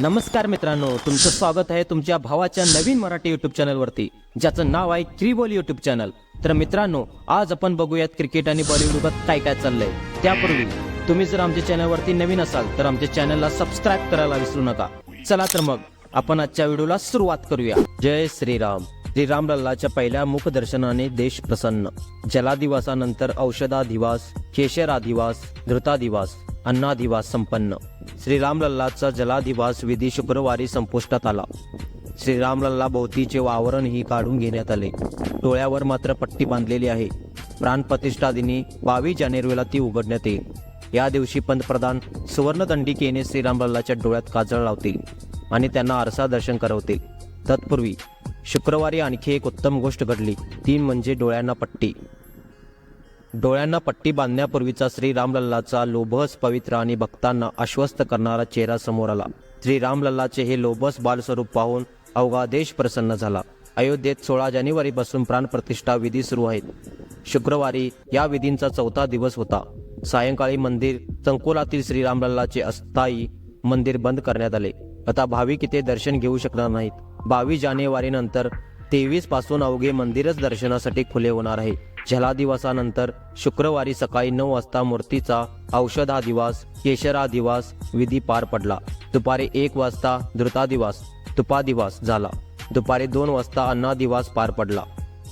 नमस्कार मित्रांनो तुमचं स्वागत आहे तुमच्या भावाच्या नवीन मराठी युट्यूब चॅनलवरती ज्याचं नाव आहे त्रिबोल युट्यूब चॅनल तर मित्रांनो आज आपण बघूयात क्रिकेट आणि बॉलिवूडवर काय काय चाललंय. त्यापूर्वी तुम्ही जर आमच्या चॅनलवरती नवीन असाल तर आमच्या चॅनलला सबस्क्राईब करायला विसरू नका. चला तर मग आपण आजच्या व्हिडिओला सुरुवात करूया. जय श्रीराम. श्रीराम लल्लाच्या पहिल्या मुखदर्शनाने देश प्रसन्न. जलादिवासानंतर औषधाधिवास केशरादिवास धृताधिवास अन्नाधिवास संपन्न. श्रीरामलल्लाचा जलाधिवास विधी शुक्रवारी संपुष्टात आला. श्रीरामलल्ला भोवतीचे वावरणही काढून घेण्यात आले. डोळ्यावर मात्र पट्टी बांधलेली आहे. प्राणप्रतिष्ठा दिनी बावीस जानेवारीला ती उघडण्यात येईल. या दिवशी पंतप्रधान सुवर्णदंडिकेने श्रीरामलल्लाच्या डोळ्यात काजळ लावतील आणि त्यांना आरसा दर्शन करवतील. तत्पूर्वी शुक्रवारी आणखी एक उत्तम गोष्ट घडली. ती म्हणजे डोळ्यांना पट्टी. डोळ्यांना पट्टी बांधण्यापूर्वीचा श्री रामलल्लाचा लोभस पवित्र आणि भक्तांना आश्वस्त करणारा चेहरा समोर आला. श्री रामलल्लाचे हे लोभस बालस्वरूप पाहून अवघा देश प्रसन्न झाला. अयोध्येत सोळा जानेवारीपासून प्राणप्रतिष्ठा विधी सुरू आहेत. शुक्रवारी या विधींचा चौथा दिवस होता. सायंकाळी मंदिर संकुलातील श्री रामलल्लाचे अस्थायी मंदिर बंद करण्यात आले. आता भाविक इथे दर्शन घेऊ शकणार नाहीत. बावीस जानेवारी नंतर तेवीसपासून अवघे मंदिरच दर्शनासाठी खुले होणार आहे. जलादिवासानंतर शुक्रवारी सकाळी नऊ वाजता मूर्तीचा औषधादिवास केशरादिवास विधी पार पडला. दुपारी एक वाजता धृतादिवास तुपादिवास झाला. दुपारी दोन वाजता अन्नादिवास पार पडला.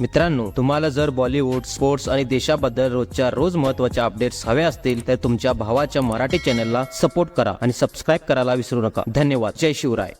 मित्रांनो तुम्हाला जर बॉलिवूड स्पोर्ट्स आणि देशाबद्दल रोजच्या रोज महत्त्वाच्या अपडेट्स हवे असतील तर तुमच्या भावाच्या मराठी चॅनलला सपोर्ट करा आणि सबस्क्राईब करायला विसरू नका. धन्यवाद. जय शिवराय.